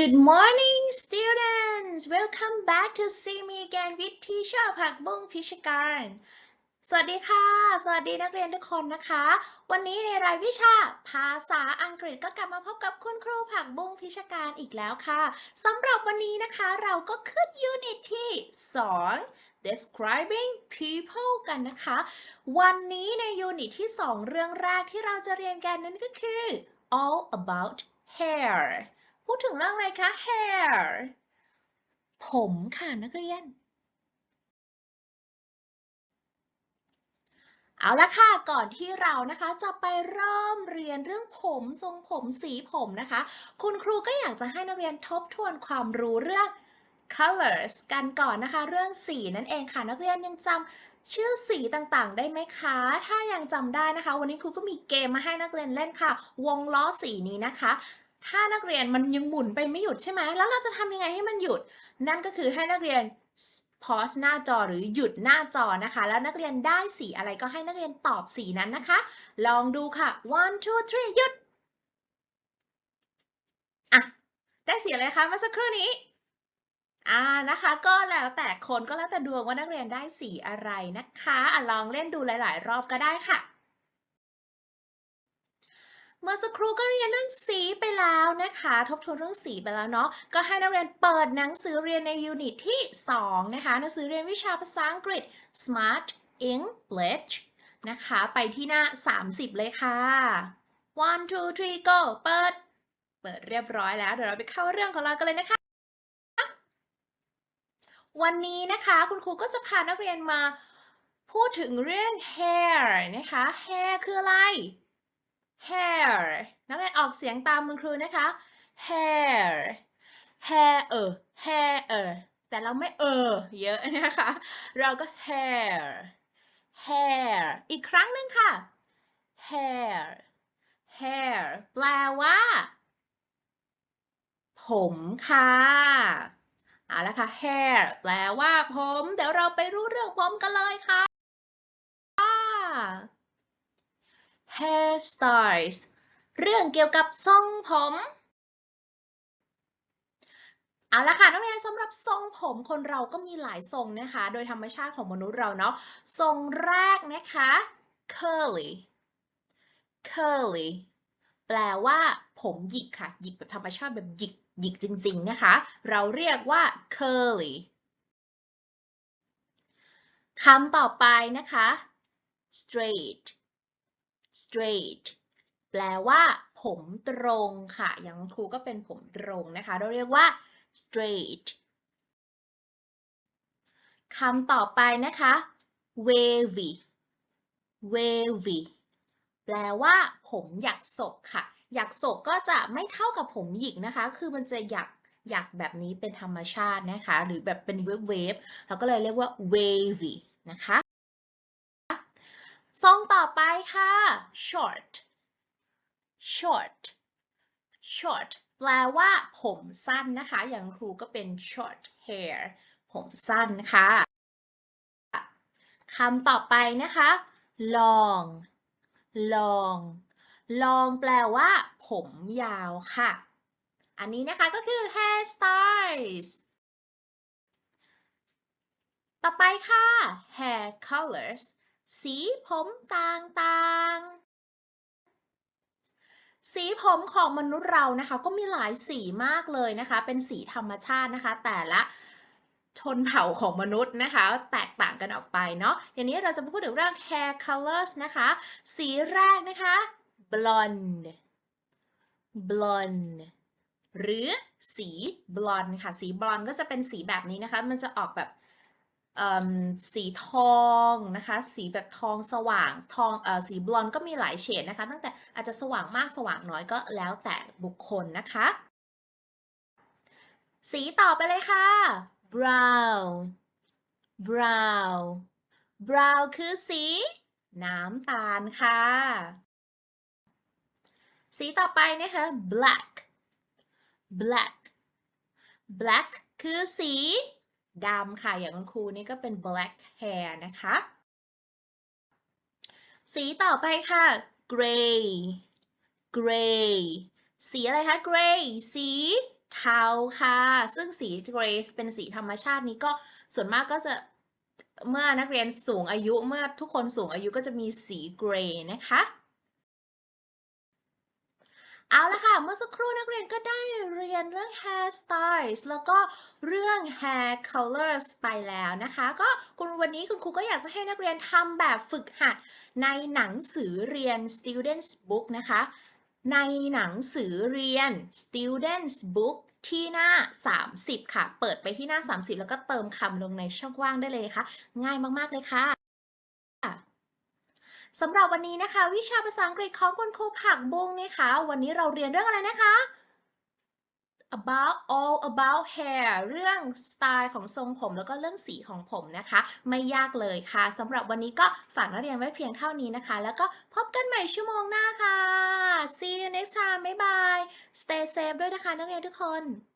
Good morning, students. Welcome back to see me again with teacher ผักบุ้งพิชการ สวัสดีค่ะ สวัสดีนักเรียนทุกคนนะคะ วันนี้ในรายวิชาภาษาอังกฤษก็กลับมาพบกับคุณครูผักบุ้งพิชการอีกแล้วค่ะสำหรับวันนี้นะคะเราก็ขึ้นยูนิตที่ 2 describing people กันนะคะ วันนี้ในยูนิตที่ 2 เรื่องแรกที่เราจะเรียนกันนั้นก็คือ all about hair พูดถึงเรื่องอะไรคะ hair ผมค่ะนักเรียน เอาละค่ะ ก่อนที่เรานะคะจะไปเริ่มเรียนเรื่องผมทรงผมสีผมนะคะ คุณครูก็อยากจะให้นักเรียนทบทวนความรู้เรื่อง colors กันก่อนนะคะ เรื่องสีนั่นเองค่ะ นักเรียนยังจำชื่อสีต่างๆ ได้ไหมคะ ถ้ายังจำได้นะคะ วันนี้ครูก็มีเกมมาให้นักเรียนเล่นค่ะ วงล้อสีนี้นะคะ ถ้านักเรียนมันยังหมุนไปไม่หยุดใช่ไหมแล้วเราจะทำยังไงให้มันหยุด นั่นก็คือให้นักเรียน pause หน้าจอหรือหยุดหน้าจอนะคะ แล้วนักเรียนได้สีอะไรก็ให้นักเรียนตอบสีนั้นนะคะ ลองดูค่ะ one two three หยุดอะได้สีอะไรคะเมื่อสักครู่นี้อ่านะคะ ก็แล้วแต่คนก็แล้วแต่ดวงว่านักเรียนได้สีอะไรนะคะอะลองเล่นดูหลาย ๆ รอบก็ได้ค่ะ เมื่อสักครู่ก็เรียนเรื่องสีไปแล้วนะคะ ทบทวนเรื่องสีไปแล้วเนาะก็ให้นักเรียนเปิดหนังสือเรียนในยูนิตที่ 2 นะคะ หนังสือเรียนวิชาภาษาอังกฤษ Smart English นะคะ ไปที่หน้า 30 เลยค่ะ one two three go เปิด เปิดเรียบร้อยแล้ว เดี๋ยวเราไปเข้าเรื่องของเรากันเลยนะคะ วันนี้นะคะคุณครูก็จะพานักเรียนมาพูดถึงเรื่อง hair นะคะ hair คืออะไร hair นักเรียนออกเสียงตามคุณครูนะคะ hair hair เออ hair เออแต่เราไม่เออ เยอะนะคะ เราก็ hair hair อีกครั้งหนึ่งค่ะ hair hair แปลว่า ผมค่ะเอาละค่ะ hair แปลว่าผม เดี๋ยวเราไปรู้เรื่องผมกันเลยค่ะ hairstyles เรื่องเกี่ยวกับทรงผม เอาละค่ะนักเรียนสำหรับทรงผมคนเราก็มีหลายทรงนะคะ โดยธรรมชาติของมนุษย์เราเนาะ ทรงแรกนะคะ curly curly แปลว่าผมหยิกค่ะ หยิกแบบธรรมชาติแบบหยิกหยิกจริง ๆ นะคะ เราเรียกว่า curly คำต่อไปนะคะ straight straight แปลว่า ผมตรงค่ะ อย่างครูก็เป็นผมตรงนะคะ เราเรียกว่า straight คำต่อไปนะคะ wavy wavy แปลว่าผมหยักศกค่ะ หยักศกก็จะไม่เท่ากับผมหยิกนะคะ คือมันจะหยักหยักแบบนี้เป็นธรรมชาตินะคะ หรือแบบเป็นเวฟเวฟเราก็เลยเรียกว่า wavy นะคะ ทรงต่อไปค่ะ short short short แปลว่าผมสั้นนะคะ อย่างครูก็เป็น short hair ผมสั้นค่ะคำต่อไปนะคะ long long long แปลว่า ผมยาวค่ะ อันนี้นะคะก็คือ hairstyles ต่อไปค่ะ hair colors สีผมต่างๆ สีผมของมนุษย์เรานะคะ ก็มีหลายสีมากเลยนะคะ เป็นสีธรรมชาตินะคะ แต่ละชนเผ่าของมนุษย์นะคะ แตกต่างกันออกไปเนาะอย่างนี้เราจะมาพูดถึงเรื่อง hair colors นะคะ สีแรกนะคะ blonde blonde หรือสีบลอนด์ค่ะ สีบลอนด์ก็จะเป็นสีแบบนี้นะคะ มันจะออกแบบ สีทองนะคะสีแบบทองสว่างทองเอ่อสีบลอนด์ก็มีหลายเฉดนะคะตั้งแต่อาจจะสว่างมากสว่างน้อยก็แล้วแต่บุคคลนะคะ สีต่อไปเลยค่ะ brown brown brown คือสีน้ำตาลค่ะ สีต่อไปนะคะ black black black คือสี ดำค่ะ อย่างคุณครูนี่ก็เป็น black hair นะคะ สีต่อไปค่ะ gray gray สีอะไรคะ gray สีเทาค่ะ ซึ่งสี Gray เป็นสีธรรมชาตินี้ก็ส่วนมากก็จะเมื่อนักเรียนสูงอายุเมื่อทุกคนสูงอายุก็จะมีสี Gray นะคะ เอาละค่ะ เมื่อสักครู่นักเรียนก็ได้ รียนเรื่อง hair styles แล้วก็เรื่อง hair colors ไปแล้วนะคะ ก็คุณวันนี้คุณครูก็อยากจะให้นักเรียนทำแบบฝึกหัดในหนังสือเรียน students book นะคะ ในหนังสือเรียน students book ที่หน้า 30 ค่ะ เปิดไปที่หน้า 30 แล้วก็เติมคำลงในช่องว่างได้เลยค่ะ ง่ายมาก ๆ เลยค่ะสำหรับวันนี้นะคะ วิชาภาษาอังกฤษของคุณครูผักบุ้งนะคะ วันนี้เราเรียนเรื่องอะไรนะคะ about all about hair เรื่องสไตล์ของทรงผมแล้วก็เรื่องสีของผมนะคะ ไม่ยากเลยค่ะสำหรับวันนี้ก็ฝากนักเรียนไว้เพียงเท่านี้นะคะ แล้วก็พบกันใหม่ชั่วโมงหน้าค่ะ see you next time บ๊ายบาย stay safe ด้วยนะคะนักเรียนทุกคน